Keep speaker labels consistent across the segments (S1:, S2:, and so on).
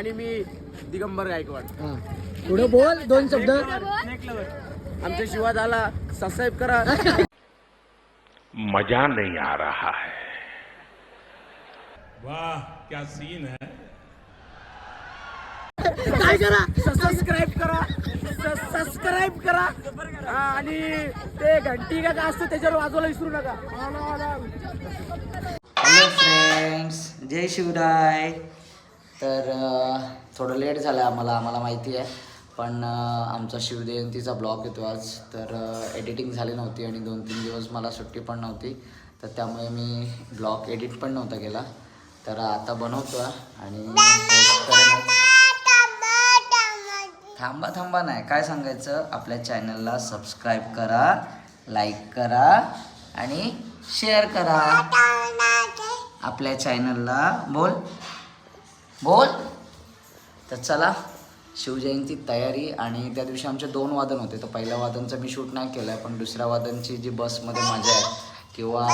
S1: आणि मी दिगंबर गायकवाड.
S2: हा. पुढे बोल दोन शब्द.
S1: आमच्या शिवा झाला सबस्क्राईब करा.
S3: मजा नहीं आ रहा है।
S4: वाह क्या सीन है।
S2: काय करा?
S1: सबस्क्राईब करा. सबस्क्राईब करा. हा, आणि ते घंटी का काय असतो त्याच्यावर वाजवायला विसरू नका.
S2: हॅलो फ्रेंड्स जय शिवराय. तर थोडं लेट झालं आहे आम्हाला आम्हाला माहिती आहे. पण आमचा शिवजयंतीचा ब्लॉग येतो आज. तर एडिटिंग झाली नव्हती आणि दोन तीन दिवस मला सुट्टी पण नव्हती. तर त्यामुळे मी ब्लॉग एडिट पण नव्हता केला. तर आता बनवतो आहे आणि थांबा थांबा नाही. काय सांगायचं? आपल्या चॅनलला सबस्क्राईब करा लाईक करा आणि शेअर करा. आपल्या चॅनलला बोल. बोल. तर चला शिवजयंती तयारी आणि त्या दिवशी आमचे दोन वादन होते. तर पहिल्या वादनचं मी शूट नाही केलं आहे पण दुसऱ्या वादनची जी बसमध्ये मजा आहे किंवा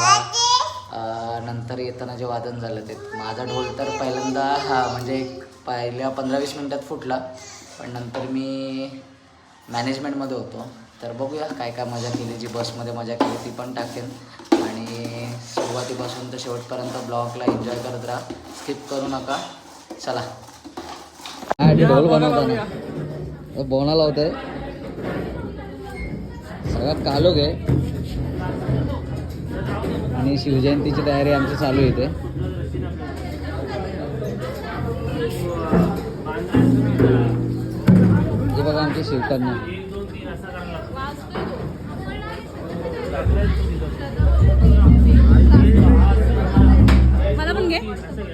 S2: नंतर येताना जे वादन झालं ते. माझा ढोल तर पहिल्यांदा हा म्हणजे एक पहिल्या पंधरा वीस मिनटात फुटला पण नंतर मी मॅनेजमेंटमध्ये होतो. तर बघूया काय काय मजा केली जी बसमध्ये मजा केली ती पण टाकेन. आणि सुरुवातीपासून तर शेवटपर्यंत ब्लॉगला एन्जॉय करत राहा. स्किप करू नका. चला. ढोल बनवताना. बोना लावतोय सगळ्यात कालोग आहे. आणि शिवजयंतीची तयारी आमची चालू आहे इथे. हे बघा आमची शिवकन्या.
S5: मला पण घे.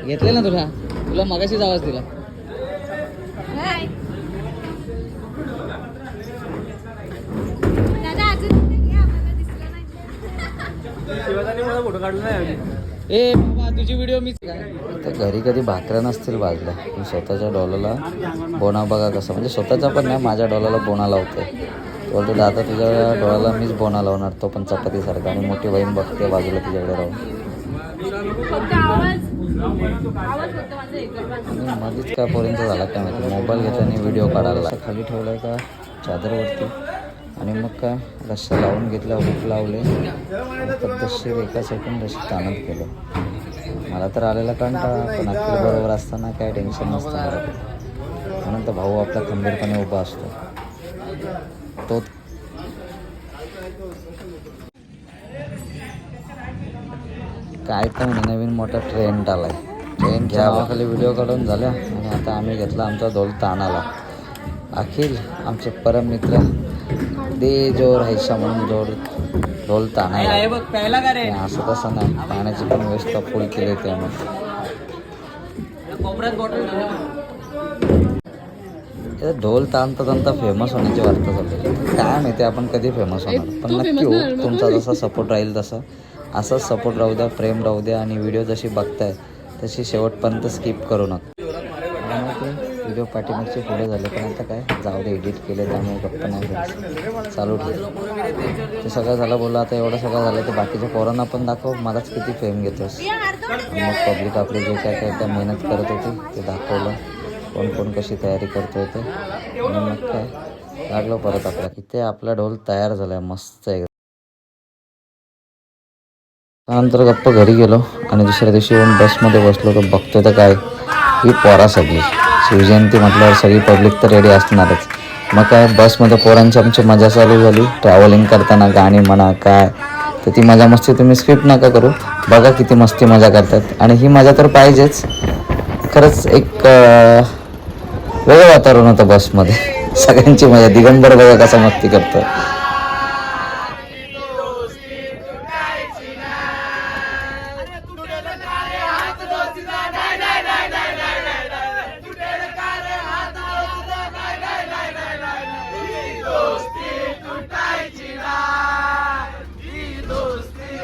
S2: घेतले ना तुला? तुला मगाशीच आवाज दिला.
S5: दादा अजून घे आम्हाला दिसलं नाही.
S1: शिवाजाने मला फोटो काढला नाही
S2: ए बाबा तुझी व्हिडिओ मीच तर घरी कधी भाकऱ्या नसतील भाजल्या. मी स्वतःच्या डॉलाला बोना बघा कसं. म्हणजे स्वतःचा पण नाही माझ्या डॉलाला बोना लावते बोलतो दादा तुझ्या डोळ्याला मीच बोना लावणार. तो पण चपातीसारखा. आणि मोठी बहीण बघते बाजूला तिच्याकडे राहून. मध्येच काय पर्यंत झाला काय माहिती? मोबाईल घेताना व्हिडिओ काढायला लागला. खाली ठेवलाय का? चादरवरती. आणि मग काय? रस्सा लावून घेतला हुक लावले. पद्धतशीर एका सेकंड रशी ताणत केलं. मला तर आलेला कंटाळा पण अख्खी बरोबर असताना काय टेन्शन नसतं. म्हणून तर भाऊ आपला खंबीरपणे उभा असतो. तो काय तर म्हणे नवीन मोठा ट्रेंड आलाय. ट्रेन नावाखाली व्हिडिओ काढून झाल्या आणि आता आम्ही घेतला आमचा ढोल तानाला. अखिल आमचे परम मित्र दे जोर हैसा म्हणून जोर ढोल आणि असं तसं नाही पाण्याची पण व्यवस्था फुल केली त्यामुळे हे ढोल ताणता ताणता फेमस होण्याची वार्ता चालली काय माहिती आपण कधी फेमस होणार. पण नक्की हो तुमचा जसा सपोर्ट राहील तसा. असाच सपोर्ट राहू द्या प्रेम राहू द्या आणि व्हिडिओ जशी बघताय तशी शेवटपर्यंत स्किप करू नका. व्हिडिओ पाठीमागचे पुढे झाले पण आता काय? जाऊ दे एडिट केले त्यामुळे गप्पा नाही चालू ठेव. ते सगळं झालं बोललं आता एवढं सगळं झालं तर बाकीच्या पोरांना पण दाखव मलाच किती फेम घेतोस. मग पब्लिक आपले जे काय काय त्या मेहनत करत होती ते दाखवलं. कोण कोण कशी तयारी करतोय ते. आणि मग काय? लागलो परत आपल्या इथे आपला ढोल तयार झाला आहे मस्त आहे. त्यानंतर गप्प घरी गेलो आणि दुसऱ्या दिवशी येऊन बसमध्ये बसलो तर बघतो तर काय? ही पोरा सगळी. शिवजयंती म्हटल्यावर सगळी पब्लिक तर रेडी असणारच. मग काय बसमध्ये पोरांची आमची मजा चालू झाली. ट्रॅव्हलिंग करताना गाणी म्हणा काय? तर ती मजा मस्ती तुम्ही स्किप नका करू. बघा किती मस्ती मजा करतात. आणि ही मजा तर पाहिजेच. खरंच एक वेगळं वातावरण होतं बसमध्ये. सगळ्यांची मजा. दिगंबर बघा कसा मस्ती करतो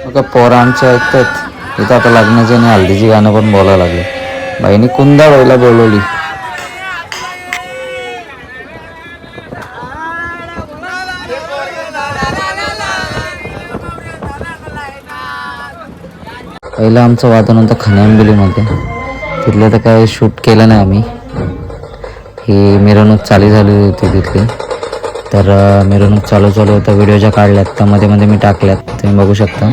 S2: मग पोरं ऐकतात इथं आता लग्नाची आणि हल्दीची गाणं पण बोलायला लागले. बाईने कुंदा बाईला बोलवली. पहिलं आमचं वादन होतं खन्याबिलीमध्ये तिथलं तर काय शूट केलं नाही आम्ही. ही मिरवणूक चालू झाली होती तिथली. तर मिरवणूक चालू चालू होतं. व्हिडिओ ज्या काढल्यात त्या मध्ये मध्ये मी टाकल्यात. तुम्ही बघू शकता.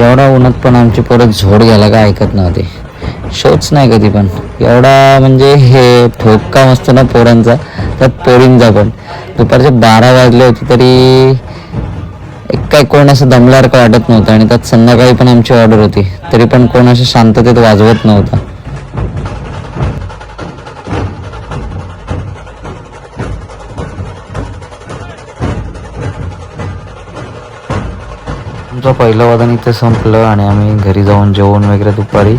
S2: एवढा उन्हात पण आमची परत झोड घ्यायला काय ऐकत नव्हती. शोच नाही कधी पण. एवढा म्हणजे हे ठोका असतो ना पोरांचा. त्यात पोरींचा पण. दुपारचे बारा वाजले होते तरी एक काय कोण असं दमल्यासारखं वाटत नव्हतं आणि त्यात संध्याकाळी पण आमची ऑर्डर होती. तरी पण कोण असं शांततेत वाजवत नव्हतं. आमचं पहिलं वादन इथे संपलं आणि आम्ही घरी जाऊन जेवण वगैरे दुपारी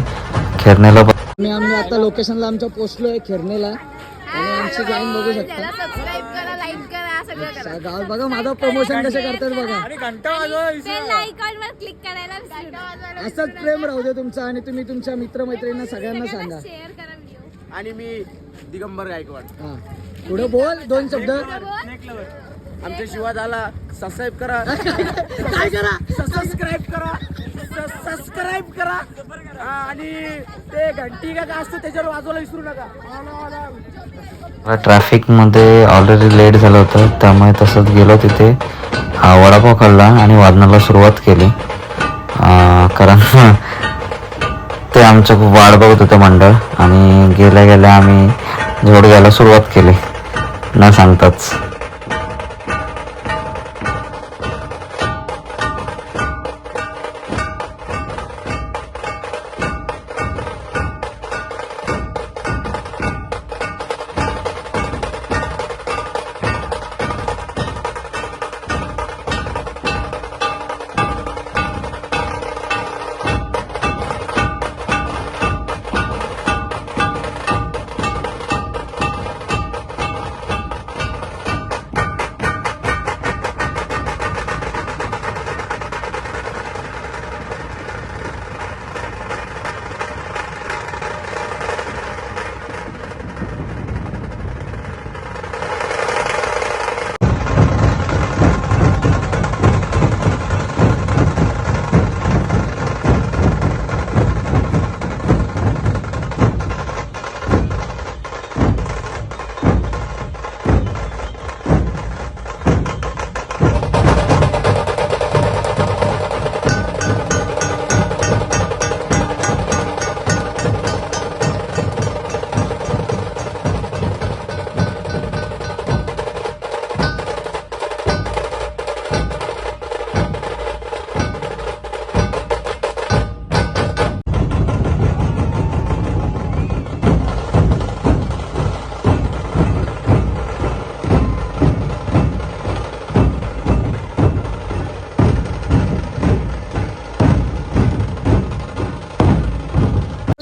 S2: खेरण्याला
S1: आणि आम्ही आता लोकेशनला आमच्या पोहोचलोय खिरनेला आणि आमची जाऊन बघू शकता.
S5: सबस्क्राईब करा लाईक करा सगळं करा.
S1: गाव बघा माझं प्रमोशन कसं करतात बघा.
S5: बेल आयकॉनवर क्लिक करायला विसरू नका.
S1: असंच प्रेम राहू दे तुमचं आणि तुम्ही तुमच्या मित्रमैत्रिणींना सगळ्यांना सांगा.
S5: शेअर करा व्हिडिओ
S3: आणि मी दिगंबर गायकवाड.
S1: हा. पुढे बोल दोन शब्द.
S3: आमच्या शिवाय झाला सबस्क्राईब करा.
S1: काय करा?
S3: सबस्क्राईब करा. सबस्क्राईब करा. आणि ते घंटी का असतो त्याच्यावर वाजवायला विसरू नका.
S2: ट्रॅफिकमध्ये ऑलरेडी लेट झालं होतं त्यामुळे तसंच गेलो तिथे. हा, वडापाव खाल्ला आणि वादनाला सुरुवात केली. कारण ते आमचं खूप वाट बघत होतं मंडळ आणि गेल्या गेल्या आम्ही झोड घ्यायला सुरुवात केली. न सांगताच.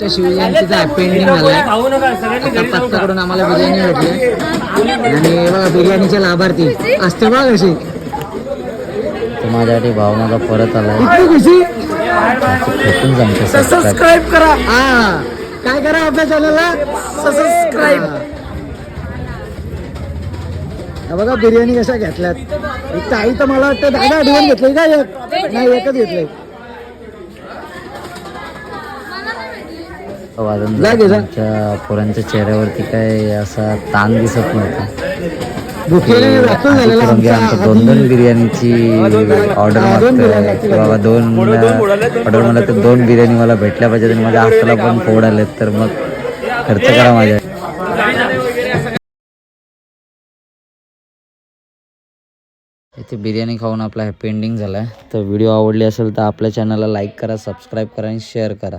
S1: शिवजयंतीचा हॅपी एंडिंग झालाय. आता पत्ताकडून आम्हाला बिर्याणी भेटली. आणि बघा बिर्याणीचे लाभार्थी. असते बघा कशी.
S2: माझ्यासाठी भाव माझा परत आला. खेटून सांगतो सबस्क्राईब
S3: करा.
S1: हा. काय करा आपल्या चॅनलला
S3: सबस्क्राईब
S1: हा बघा बिर्याणी कशा घेतल्यात. एक तर आई तर मला वाटतं दादा आठवण घेतलंय का एक? नाही एकच घेतलंय
S2: वादन. आमच्या पोरांच्या चेहऱ्यावरती काय असा ताण दिसत नव्हता. दोन दोन. बिर्याणीची ऑर्डर
S1: हा,
S2: बाबा दोन ऑर्डर मला तर दोन बिर्याणी मला भेटल्या पाहिजेत आणि माझ्या हाताला पण फोड आलेत तर मग खर्च करा माझ्या. इथे बिर्याणी खाऊन आपला हॅपी एंडिंग झाला तर व्हिडिओ आवडली असेल तर आपल्या चॅनलला लाईक करा सबस्क्राईब करा आणि शेअर करा.